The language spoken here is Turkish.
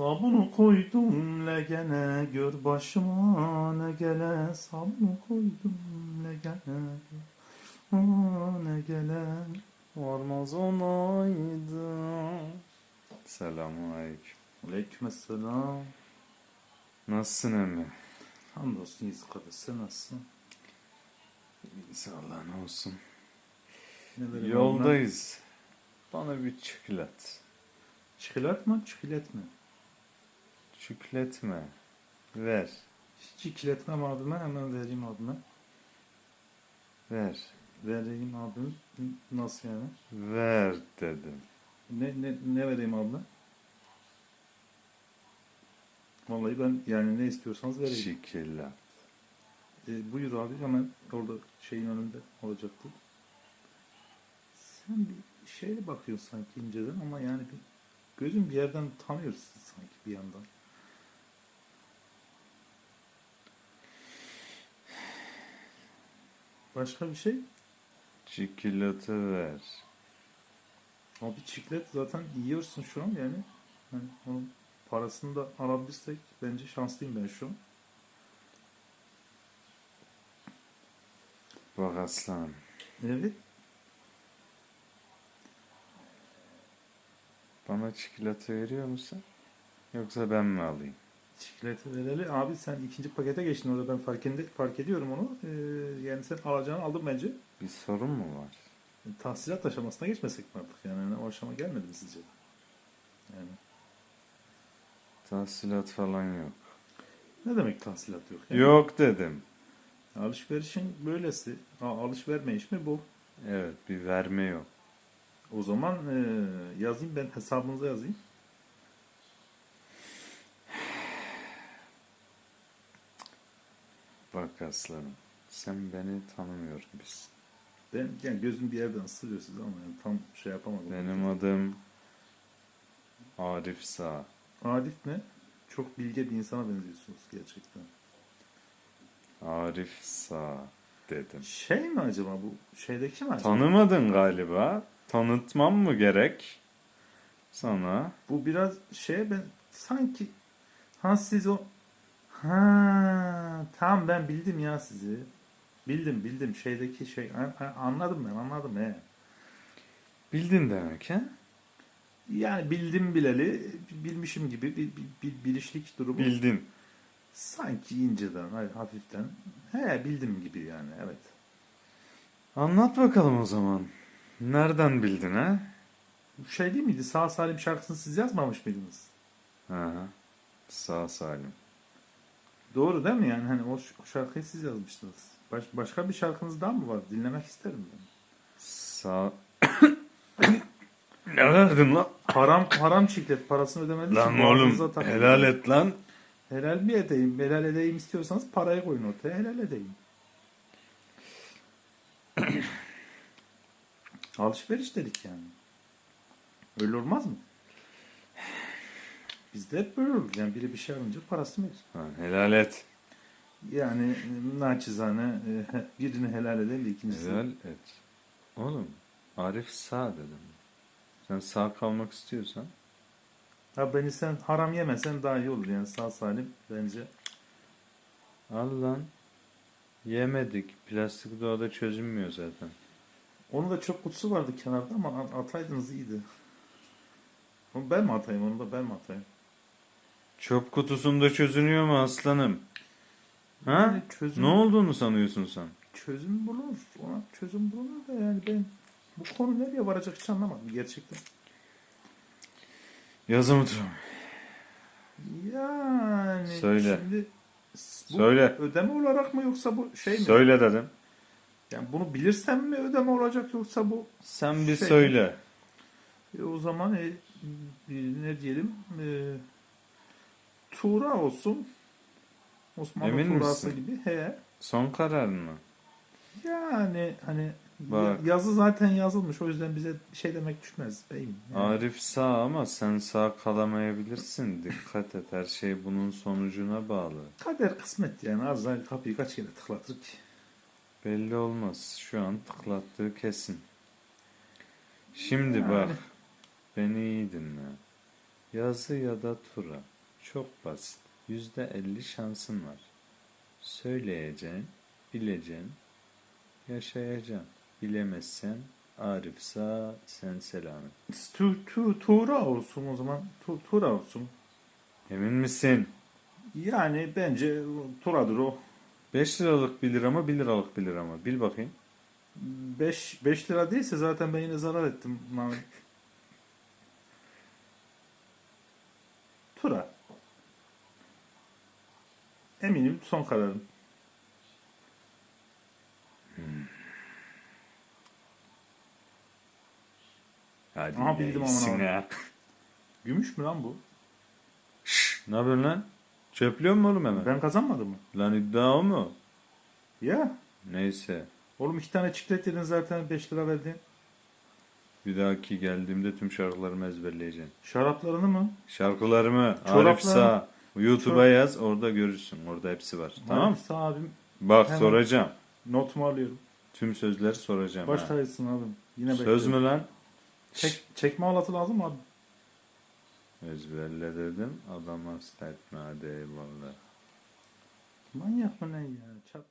Sabunu koydum legene gör başıma ne gele Sabunu koydum legene Aa, ne gele Varmaz olaydı Selamun aleyküm. Aleykümselam Nasılsın emmi? Hamdolsun yüz kardeş sen nasılsın? Sağ ne olsun. Yoldayız. Bana bir çikolat. Çikolat mı çikolat mı? Çikletme. Ver. Çikolatmam abime hemen vereyim abime Ver. Vereyim abim Nasıl yani? Ver dedim. Ne, ne, ne vereyim abla? Vallahi ben yani ne istiyorsanız vereyim. Çikolat. E, buyur abi hemen orada şeyin önünde olacaktı. Sen bir şeye bakıyorsun sanki inceden ama yani bir gözün bir yerden tanıyorsun sanki bir yandan. Başka bir şey? Çikolatı ver. Abi çiklet zaten yiyorsun şu an yani. yani onun parasını da alabilirsek bence şanslıyım ben şu an. Bak aslanım. Evet. Bana çikolatı veriyor musun? Yoksa ben mi alayım? Çikolata vereli. Abi sen ikinci pakete geçtin orada ben fark, ed- fark ediyorum onu. Ee, yani sen alacağını aldın bence. Bir sorun mu var? Tahsilat aşamasına geçmesek mi artık? Yani hani o aşama gelmedi mi sizce? Yani Tahsilat falan yok. ne demek tahsilat yok? Yani Yok dedim. Alışverişin böylesi. Ha, alışverme iş mi bu? Evet bir verme yok. O zaman e, yazayım ben hesabınıza yazayım. Bak aslanım. Sen beni tanımıyor musun? Ben yani gözüm bir yerden ısırıyor size ama yani tam şey yapamadım. Benim adım Arif Sağ. Arif ne? Çok bilge bir insana benziyorsunuz gerçekten. Arif Sağ dedim. Şey mi acaba bu? Şeydeki mi acaba? Tanımadın galiba. Tanıtmam mı gerek? Sana. Bu biraz şey ben sanki ha siz o ha tamam ben bildim ya sizi. Bildim bildim şeydeki şey anladım ben anladım he. Bildin demek he? Yani bildim bileli bilmişim gibi bir, bir, bir bilişlik durumu. Bildin. Sanki inceden hafiften. He bildim gibi yani evet. Anlat bakalım o zaman. Nereden bildin ha? Şey değil miydi? Sağ salim şarkısını siz yazmamış mıydınız? Hı hı. Sağ salim. Doğru değil mi yani? Hani o, o şarkıyı siz yazmıştınız. Baş, başka bir şarkınız daha mı var? Dinlemek isterim ben. Sağ... ne verdin lan? Haram haram çiklet parasını ödemediğiniz Lan için boğazınıza oğlum helal et lan. Helal mi edeyim? Helal edeyim istiyorsanız parayı koyun ortaya. Helal edeyim. Alışveriş dedik yani. Öyle olmaz mı? Bizde hep böyle olur. Yani biri bir şey alınca parasını verir. Ha, helal et. Yani e, naçizane e, birini helal edelim de ikincisi. Helal et. Oğlum Arif sağ dedim. Sen sağ kalmak istiyorsan Ha beni sen haram yemesen daha iyi olur yani sağ salim bence. al lan. Yemedik. Plastik doğada çözünmüyor zaten. Onun da çok kutusu vardı kenarda ama at- ataydınız iyiydi. Onu ben mi atayım onu da ben mi atayım? Çöp kutusunda çözünüyor mu aslanım? Ha? Yani çözüm, Ne olduğunu sanıyorsun sen? çözüm bulunur. Ona çözüm bulunur da yani ben bu konu nereye varacak hiç anlamadım gerçekten. Yazımı tut. Yani Söyle. şimdi bu Söyle. ödeme olarak mı yoksa bu şey mi? Söyle dedim. Yani bunu bilirsem mi ödeme olacak yoksa bu Sen bir Şey- söyle. E, o zaman e, ne diyelim e, Tuğra olsun. Osmanlı Emin Tuğrası misin? gibi. He. Son kararın mı? Yani hani Bak. yazı zaten yazılmış. O yüzden bize bir şey demek düşmez beyim. Yani. Arif sağ ama sen sağ kalamayabilirsin. Dikkat et her şey bunun sonucuna bağlı. Kader kısmet yani. Azrail kapıyı kaç kere tıklatır ki. Belli olmaz. Şu an tıklattığı kesin. Şimdi Yani. bak. Beni iyi dinle. Yazı ya da tura. Çok basit. Yüzde elli şansın var. Söyleyeceksin, bileceksin, yaşayacaksın. Bilemezsen Arifsa sen selamet. Tu, tu, Tuğra olsun o zaman. Tu, Tuğra olsun. Emin misin? Yani bence Tuğra'dır o. 5 liralık 1 lira mı 1 liralık 1 lira mı? Bil bakayım. 5 5 lira değilse zaten ben yine zarar ettim. Mavi. Eminim son kararım. Hadi Aha, bildim aman ha. Gümüş mü lan bu? Ne yapıyorsun lan? Çöplüyor mu oğlum hemen? Ben kazanmadım mı? Lan iddia o mu? Ya. Neyse. Oğlum iki tane çiklet yedin zaten 5 lira verdin. Bir dahaki geldiğimde tüm şarkılarımı ezberleyeceğim. Şaraplarını mı? Şarkılarımı Arif Sağ YouTube'a yaz orada görürsün. Orada hepsi var. Tamam Sağ abim. Bak Hemen. soracağım. Notumu alıyorum. Tüm sözleri soracağım. Baş ha. tacısın abim. Yine Söz bekliyorum. mü lan? Çek, çekme halatı lazım mı abi? Ezberle dedim. Adama hasta etme hadi eyvallah. Manyak mı ne ya? Çat.